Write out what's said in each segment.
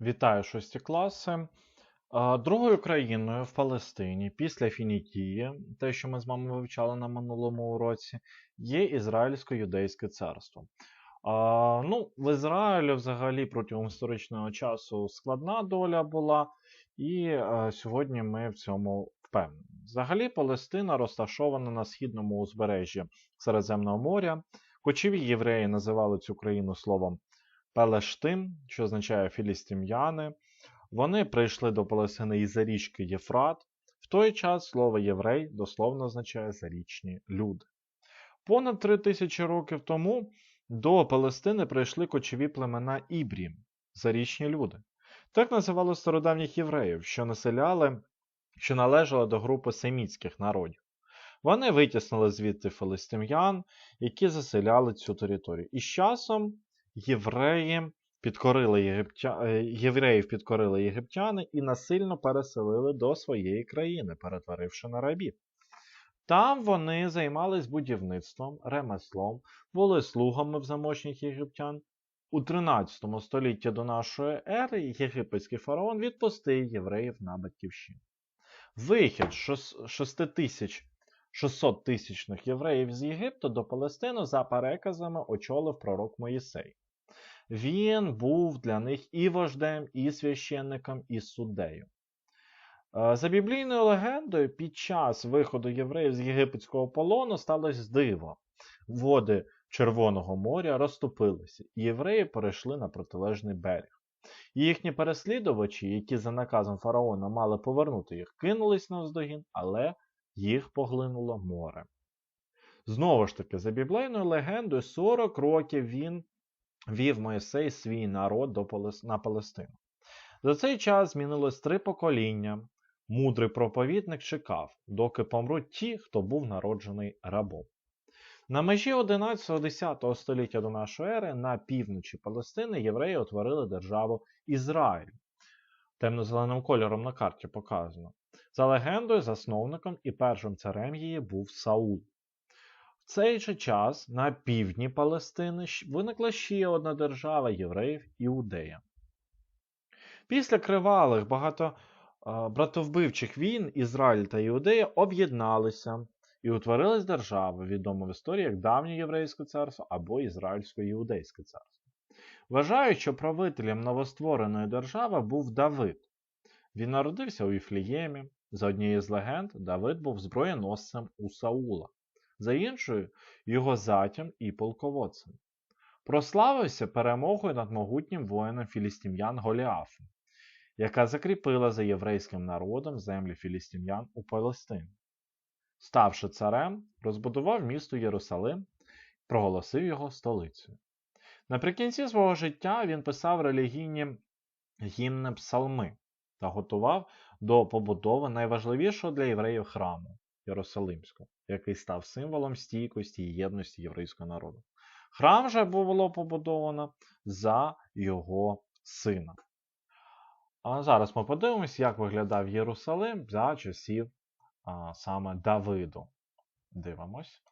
Вітаю шості класи. Другою країною в Палестині після Фінікії, те, що ми з вами вивчали на минулому уроці, є Ізраїльсько-Юдейське царство. Ну, в Ізраїлі взагалі протягом історичного часу складна доля була, і сьогодні ми в цьому впевнені. Взагалі, Палестина розташована на східному узбережжі Середземного моря. Кочові євреї називали цю країну словом Пелештим, що означає філістим'яни. Вони прийшли до Палестини із річки Єфрат. В той час слово єврей дословно означає зарічні люди. Понад три тисячі років тому до Палестини прийшли кочові племена Ібрі, зарічні люди. Так називали стародавніх євреїв, що населяли, що належали до групи семітських народів. Вони витіснили звідти филистим'ян, які заселяли цю територію. І з часом євреї підкорили єгиптя... е, євреїв підкорили єгиптяни і насильно переселили до своєї країни, перетворивши на рабів. Там вони займались будівництвом, ремеслом, були слугами в заможніх єгиптян. У 13 столітті до нашої ери єгипетський фараон відпустив євреїв на батьківщину. Вихід 6 тисяч 600 тисячних євреїв з Єгипту до Палестину за переказами очолив пророк Моїсей. Він був для них і вождем, і священником, і суддею. Е, За біблійною легендою, під час виходу євреїв з єгипетського полону сталося диво. Води Червоного моря розтопилися, і євреї перейшли на протилежний берег. Їхні переслідувачі, які за наказом фараона мали повернути їх, кинулись навздогін, але їх поглинуло море. Знову ж таки, за біблейною легендою, 40 років він вів Моїсей свій народ до Палес... на Палестину. За цей час змінилось три покоління. Мудрий проповідник чекав, доки помруть ті, хто був народжений рабом. На межі 11-10 століття до нашої ери на півночі Палестини євреї утворили державу Ізраїль. Темно-зеленим кольором на карті показано. За легендою, засновником і першим царем її був Саул. В цей же час на півдні Палестини виникла ще одна держава євреїв Іудея. Після кривалих багато братовбивчих війн Ізраїль та Іудея об'єдналися і утворилась держава, відома в історії як давнє єврейське царство або Ізраїльсько-Іудейське царство. Вважають, що правителем новоствореної держави був Давид. Він народився у Іфліємі. За однією з легенд, Давид був зброєносцем у Саула, за іншою його затям і полководцем. Прославився перемогою над могутнім воїном філістим'ян Голіафом, яка закріпила за єврейським народом землі філістим'ян у Палестині. Ставши царем, розбудував місто Єрусалим, проголосив його столицею. Наприкінці свого життя він писав релігійні гімни псалми та готував до побудови найважливішого для євреїв храму Єрусалимського, який став символом стійкості і єдності єврейського народу. Храм же було побудовано за його сина. А зараз ми подивимось, як виглядав Єрусалим за часів а, саме Давиду. Дивимось.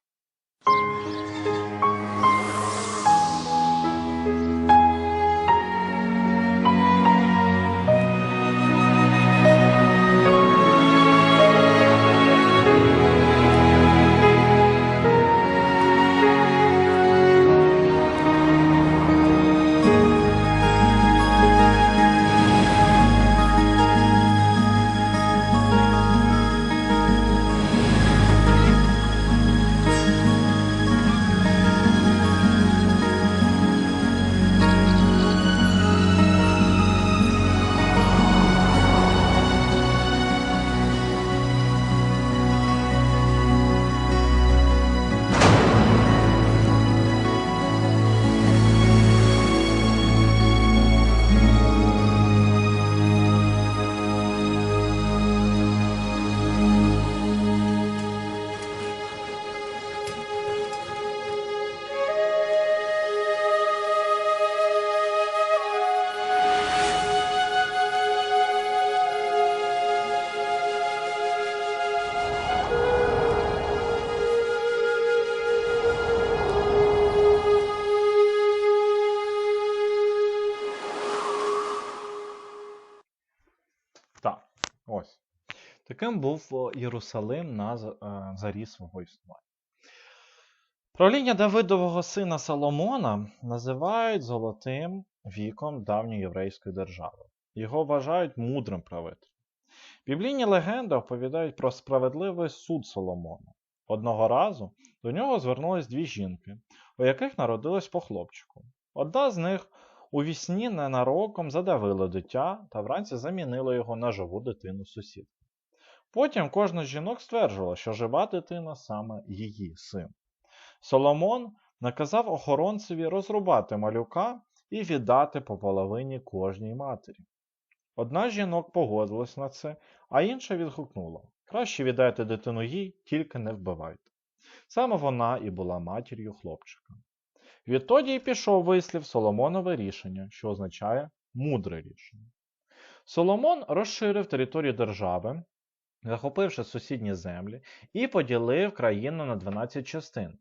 Таким був Єрусалим на е, зарі свого існування. Правління Давидового сина Соломона називають золотим віком давньої єврейської держави. Його вважають мудрим правителем. Біблійні легенди оповідають про справедливий суд Соломона. Одного разу до нього звернулись дві жінки, у яких народилось по хлопчику. Одна з них у вісні ненароком задавила дитя та вранці замінила його на живу дитину сусід. Потім кожна з жінок стверджувала, що жива дитина саме її син. Соломон наказав охоронцеві розрубати малюка і віддати по половині кожній матері. Одна з жінок погодилась на це, а інша відгукнула: краще віддайте дитину їй, тільки не вбивайте. Саме вона і була матір'ю хлопчика. Відтоді й пішов вислів Соломонове рішення, що означає мудре рішення. Соломон розширив територію держави, захопивши сусідні землі, і поділив країну на 12 частин,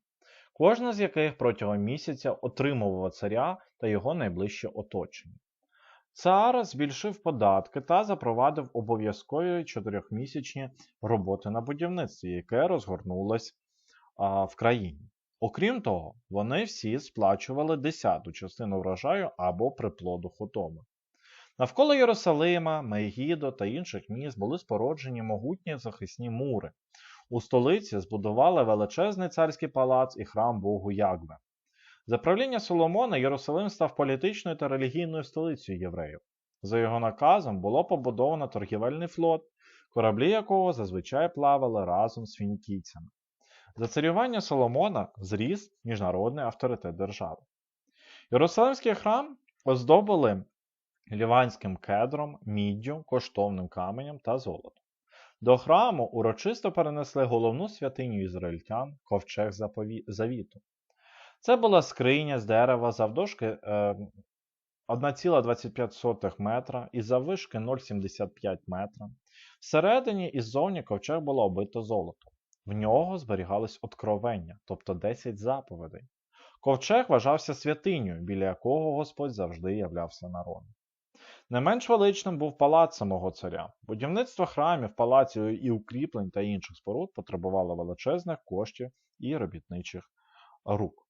кожна з яких протягом місяця отримувала царя та його найближче оточення. Цар збільшив податки та запровадив обов'язкові чотирьохмісячні роботи на будівництві, яке розгорнулось в країні. Окрім того, вони всі сплачували десяту частину врожаю або приплоду худоби. Навколо Єрусалима, Мегідо та інших міст були спороджені могутні захисні мури. У столиці збудували величезний царський палац і храм Богу Ягве. За правління Соломона Єрусалим став політичною та релігійною столицею євреїв. За його наказом було побудовано торгівельний флот, кораблі якого зазвичай плавали разом з фінікійцями. За царювання Соломона зріс міжнародний авторитет держави. Єрусалимський храм оздобили ліванським кедром, міддю, коштовним каменем та золотом. До храму урочисто перенесли головну святиню ізраїльтян ковчег завіту. Це була скриня з дерева завдовжки е, 1,25 метра і заввишки 0,75 метра. Всередині і ззовні ковчег було оббито золотом. В нього зберігались откровення, тобто 10 заповідей. Ковчег вважався святинею, біля якого Господь завжди являвся народом. Не менш величним був палац самого царя. Будівництво храмів, палаців і укріплень та інших споруд потребувало величезних коштів і робітничих рук.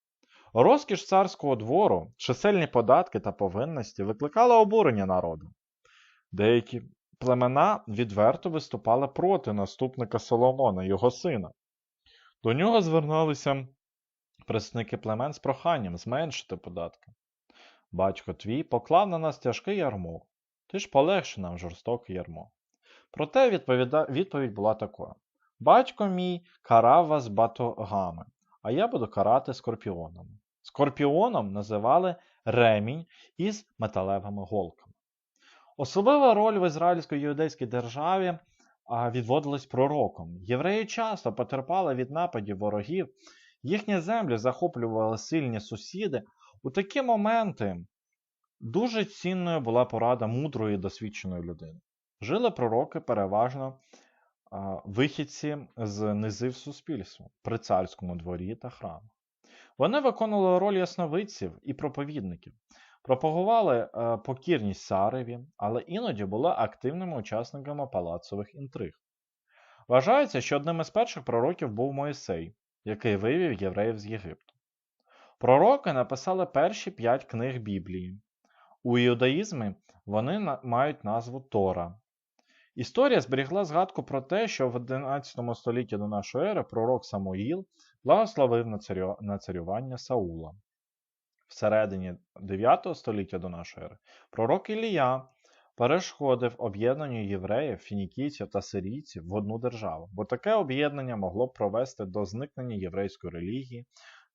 Розкіш царського двору, чисельні податки та повинності викликали обурення народу. Деякі племена відверто виступали проти наступника Соломона, його сина. До нього звернулися представники племен з проханням зменшити податки. Батько твій поклав на нас тяжкий ярмо, ти ж полегши нам жорстоке ярмо. Проте відповіда... відповідь була такою: Батько мій карав вас батогами, а я буду карати скорпіонами. Скорпіоном називали ремінь із металевими голками. Особлива роль в ізраїльсько-юдейській державі відводилась пророком. Євреї часто потерпали від нападів ворогів, їхні землі захоплювали сильні сусіди. У такі моменти дуже цінною була порада мудрої досвідченої людини. Жили пророки переважно вихідці з низив суспільства при царському дворі та храмах. Вони виконували роль ясновидців і проповідників, пропагували е, покірність цареві, але іноді були активними учасниками палацових інтриг. Вважається, що одним із перших пророків був Моїсей, який вивів євреїв з Єгипту. Пророки написали перші п'ять книг Біблії. У іудаїзмі вони мають назву Тора. Історія зберігла згадку про те, що в 11 столітті до нашої ери пророк Самуїл благословив на, царювання Саула. Всередині 9 століття до нашої ери пророк Ілія перешкодив об'єднанню євреїв, фінікійців та сирійців в одну державу, бо таке об'єднання могло провести до зникнення єврейської релігії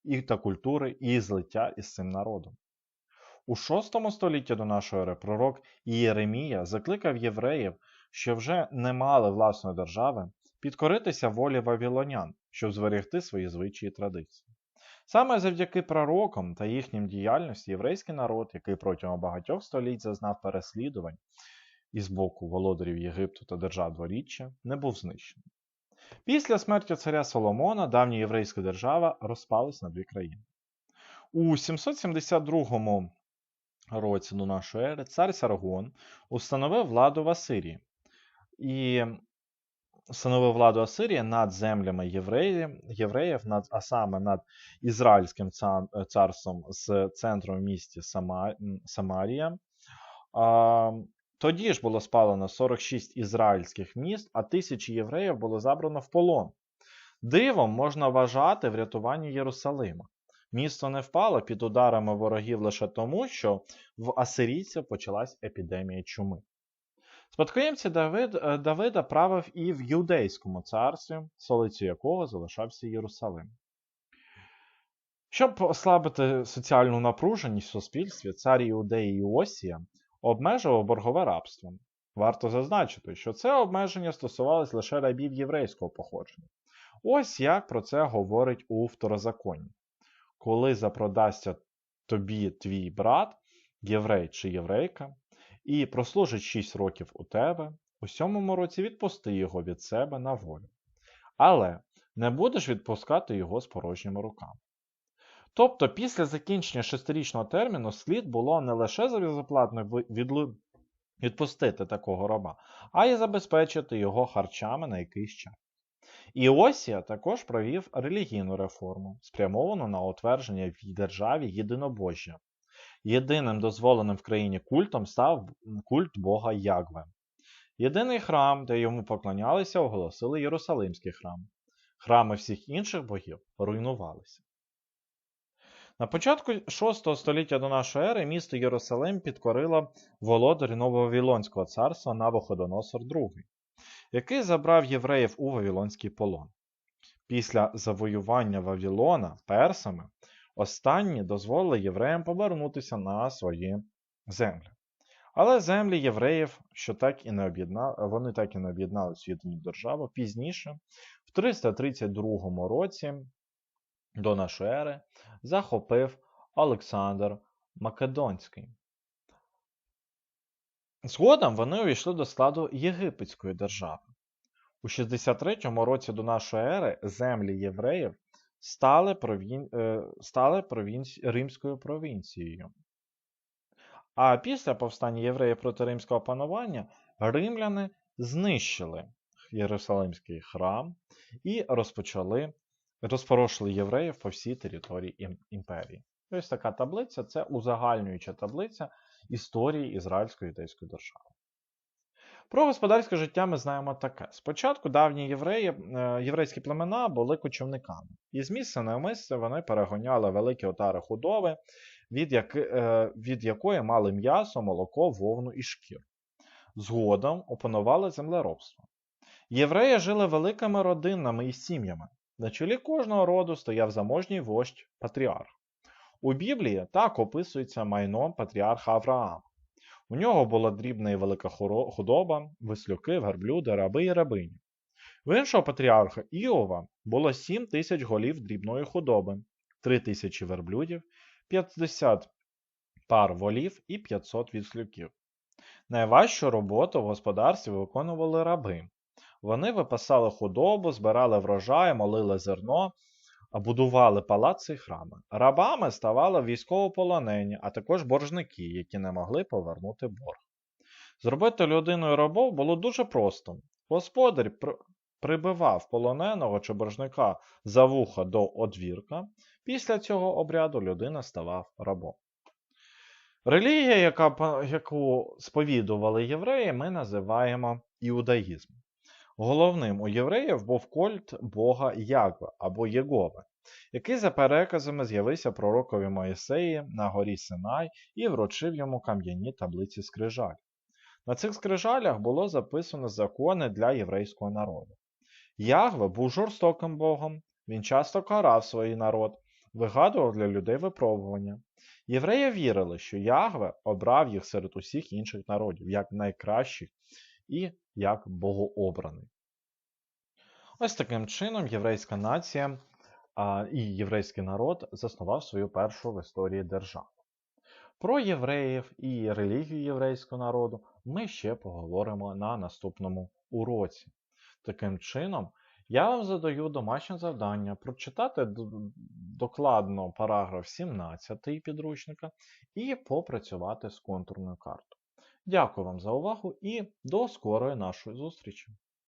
і та культури і злиття із цим народом. У 6 столітті до нашої ери пророк Єремія закликав євреїв, що вже не мали власної держави, підкоритися волі вавілонян, щоб зберегти свої звичаї і традиції. Саме завдяки пророкам та їхнім діяльності єврейський народ, який протягом багатьох століть зазнав переслідувань із боку володарів Єгипту та держав дворіччя, не був знищений. Після смерті царя Соломона давня єврейська держава розпалась на дві країни. У 772 році до нашої ери цар Саргон установив владу в Асирії. і встановив владу Асирії над землями євреїв, євреїв над, а саме над Ізраїльським царством з центром в місті Сама, Самарія. Тоді ж було спалено 46 ізраїльських міст, а тисячі євреїв було забрано в полон. Дивом можна вважати врятування Єрусалима. Місто не впало під ударами ворогів лише тому, що в асирійців почалась епідемія чуми. Спадкоємці Давид, е, Давида правив і в Юдейському царстві, столицю якого залишався Єрусалим. Щоб ослабити соціальну напруженість в суспільстві, цар Іудеї Іосія обмежував боргове рабство. Варто зазначити, що це обмеження стосувалось лише рабів єврейського походження. Ось як про це говорить у второзаконні. Коли запродасться тобі твій брат, єврей чи єврейка, і прослужить 6 років у тебе, у сьомому році відпусти його від себе на волю. Але не будеш відпускати його з порожніми руками. Тобто, після закінчення шестирічного терміну слід було не лише безоплатно відпустити такого раба, а й забезпечити його харчами на якийсь час. Іосія також провів релігійну реформу, спрямовану на утвердження в державі єдинобожжя. Єдиним дозволеним в країні культом став культ Бога Ягве. Єдиний храм, де йому поклонялися, оголосили Єрусалимський храм. Храми всіх інших богів руйнувалися. На початку VI століття до нашої ери місто Єрусалим підкорило володар Нововавілонського царства Навуходоносор II, який забрав євреїв у Вавілонський полон. Після завоювання Вавілона персами останні дозволили євреям повернутися на свої землі. Але землі євреїв, що так і не об'єднали, вони так і не об'єднали світову державу, пізніше, в 332 році до нашої ери, захопив Олександр Македонський. Згодом вони увійшли до складу Єгипетської держави. У 63 році до нашої ери землі євреїв стали, провін... Е, стали провінці... Римською провінцією. А після повстання євреїв проти римського панування римляни знищили Єрусалимський храм і розпочали розпорошили євреїв по всій території імперії. Ось така таблиця це узагальнююча таблиця історії Ізраїльської юдейської держави. Про господарське життя ми знаємо таке. Спочатку давні євреї, е, єврейські племена були кочівниками, і з місця на місце вони перегоняли великі отари худоби, від, як, е, від якої мали м'ясо, молоко, вовну і шкір. Згодом опанували землеробство. Євреї жили великими родинами і сім'ями. На чолі кожного роду стояв заможній вождь патріарх. У Біблії так описується майно патріарха Авраама. У нього була дрібна і велика худоба, вислюки, верблюди, раби і рабині. В іншого патріарха Іова було 7 тисяч голів дрібної худоби, 3 тисячі верблюдів, 50 пар волів і 500 віслюків. Найважчу роботу в господарстві виконували раби. Вони випасали худобу, збирали врожай, молили зерно, будували палаци і храми. Рабами ставали військовополонені, а також боржники, які не могли повернути борг. Зробити людиною рабов було дуже просто. Господар прибивав полоненого чи боржника за вуха до одвірка. Після цього обряду людина ставав рабом. Релігія, яка, яку сповідували євреї, ми називаємо іудаїзм. Головним у євреїв був кольт Бога Ягва або Єгове, який за переказами з'явився пророкові Моїсеї на горі Синай і вручив йому кам'яні таблиці скрижаль. На цих скрижалях було записано закони для єврейського народу. Ягве був жорстоким Богом, він часто карав свій народ, вигадував для людей випробування. Євреї вірили, що Ягве обрав їх серед усіх інших народів як найкращих і як богообраний. Ось таким чином єврейська нація а, і єврейський народ заснував свою першу в історії державу. Про євреїв і релігію єврейського народу ми ще поговоримо на наступному уроці. Таким чином, я вам задаю домашнє завдання прочитати докладно параграф 17 підручника і попрацювати з контурною картою. Дякую вам за увагу і до скорої нашої зустрічі!